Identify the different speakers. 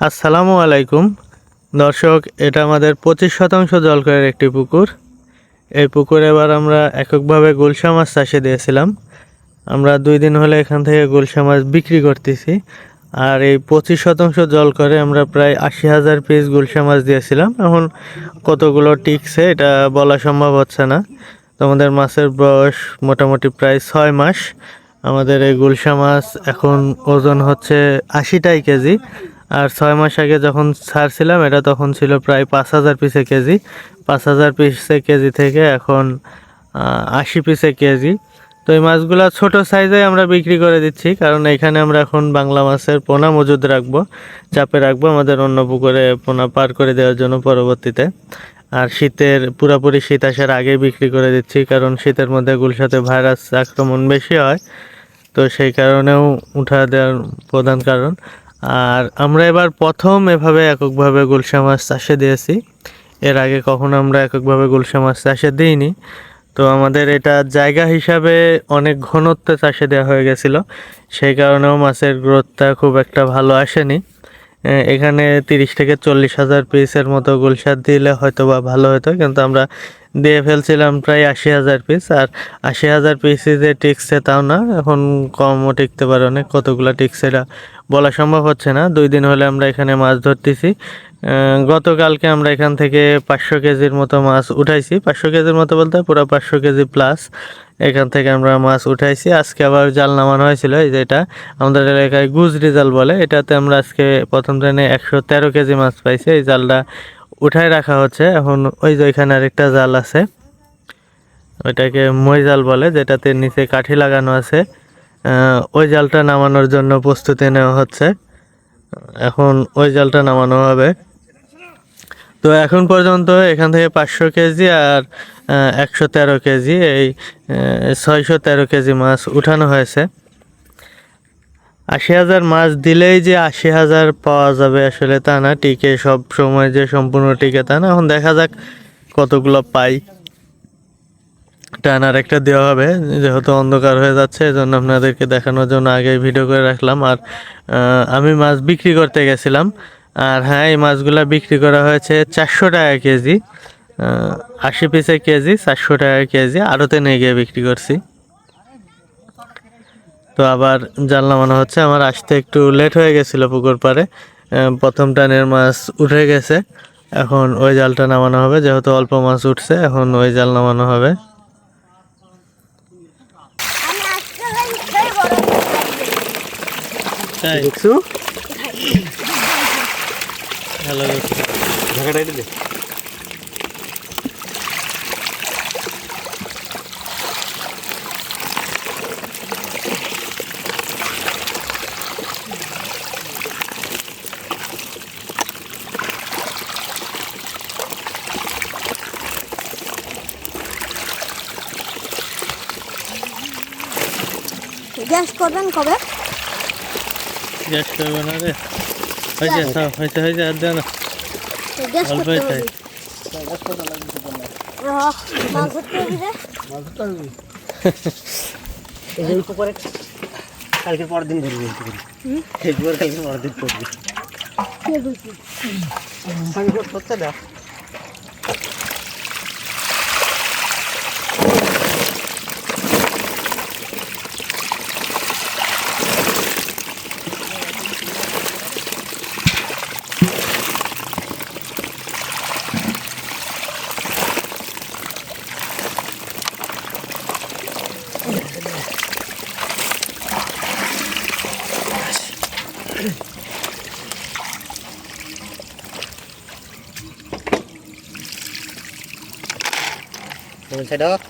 Speaker 1: আসসালামু আলাইকুম। দর্শক, এটা আমাদের পঁচিশ শতাংশ জলকরের একটি পুকুর। এই পুকুরে এবার আমরা এককভাবে গুলশা মাছ চাষে দিয়েছিলাম। আমরা দুই দিন হলে এখান থেকে গুলশা মাছ বিক্রি করতেছি। আর এই পঁচিশ শতাংশ জল করে আমরা প্রায় আশি হাজার পিস গুলশা মাছ দিয়েছিলাম। এখন কতগুলো টিকছে এটা বলা সম্ভব হচ্ছে না। তো আমাদের মাছের বয়স মোটামুটি প্রায় ছয় মাস। আমাদের এই গুলশা মাছ এখন ওজন হচ্ছে আশিটাই কেজি। আর ছয় মাস আগে যখন ছাড়ছিলাম, এটা তখন ছিল প্রায় পাঁচ হাজার পিসে কেজি। পাঁচ হাজার পিসে কেজি থেকে এখন আশি পিসে কেজি। তো এই মাছগুলো ছোট সাইজে আমরা বিক্রি করে দিচ্ছি, কারণ এখানে আমরা এখন বাংলা মাছের পোনা মজুদ রাখব, চাপে রাখব আমাদের অন্য পুকুরে পোনা পার করে দেওয়ার জন্য পরবর্তীতে। আর শীতের, পুরোপুরি শীত আসার আগে বিক্রি করে দিচ্ছি, কারণ শীতের মধ্যে গুলশাতে ভাইরাস আক্রমণ বেশি হয়। তো সেই কারণেও উঠা দেওয়ার প্রধান কারণ। আর আমরা এবার প্রথম এভাবে এককভাবে গুলশা মাছ চাষে দিয়েছি। এর আগে কখনো আমরা এককভাবে গুলশা মাছ চাষে দিইনি। তো আমাদের এটা জায়গা হিসাবে অনেক ঘনত্বে চাষে দেওয়া হয়ে গেছিল। সেই কারণেও মাছের গ্রোথটা খুব একটা ভালো আসেনি। এখানে তিরিশ থেকে চল্লিশ হাজার পিসের মতো গুলশাদ দিলে হয়তো বা ভালো হতো, কিন্তু আমরা দিয়ে ফেলছিলাম প্রায় আশি হাজার পিস আর আশি হাজার পিসই যে টিকছে তাও না, এখন কমও টিকতে পারে অনেক, কতগুলো টিকছে এটা বলা সম্ভব হচ্ছে না। দুই দিন হলে আমরা এখানে মাছ ধরতেছি। গতকালকে আমরা এখান থেকে পাঁচশো কেজির মতো মাছ উঠাইছি। পাঁচশো কেজির মতো বলতে পুরো পাঁচশো কেজি প্লাস এখান থেকে আমরা মাছ উঠাইছি। আজকে আবার জাল নামানো হয়েছিল, এই যে এটা। আমাদের এলাকায় গুজরি জাল বলে, এটাতে আমরা আজকে প্রথম ট্রেনে একশো তেরো কেজি মাছ পাইছি। এই জালটা উঠাই রাখা হচ্ছে। এখন ওই যে ওইখানে আরেকটা জাল আছে, ওইটাকে মই জাল বলে, যেটাতে নিচে কাঠি লাগানো আছে। ওই জালটা নামানোর জন্য প্রস্তুতি নেওয়া হচ্ছে। এখন ওই জালটা নামানো হবে। তো এখন পর্যন্ত এখান থেকে পাঁচশো কেজি আর একশো তেরো কেজি, এই ছয়শো তেরো কেজি মাছ উঠানো হয়েছে। আশি হাজার মাছ দিলেই যে আশি হাজার পাওয়া যাবে আসলে তা না, টিকে সব সময় যে সম্পূর্ণ টিকে তা না। এখন দেখা যাক কতগুলো পাই। টানার একটা দেওয়া হবে, যেহেতু অন্ধকার হয়ে যাচ্ছে, এজন্য আপনাদেরকে দেখানোর জন্য আগে ভিডিও করে রাখলাম। আর আমি মাছ বিক্রি করতে গেছিলাম, আর হ্যাঁ এই মাছগুলা বিক্রি করা হয়েছে চারশো টাকা কেজি। আশি পিসে কেজি চারশো টাকা কেজি আড়তে নিয়ে গিয়ে বিক্রি করছি। তো আবার জাল নামানো হচ্ছে আমার আসতে একটু লেট হয়ে গেছিল পুকুর পাড়ে। প্রথম টানের মাছ উঠে গেছে। এখন ওই জালটা নামানো হবে যেহেতু অল্প মাছ উঠছে এখন ওই জাল নামানো হবে।
Speaker 2: দেখছ?
Speaker 1: ভালো
Speaker 3: গ্যাস করবেন কবে?
Speaker 1: গ্যাস করবে না রে। হয়েছে সব হয়েছে হয়েছে আর দেও না।
Speaker 2: এই যে কালকে পরের দিন ধরবি এই পুকুর কালকে পরের দিন করবি mình sẽ đớt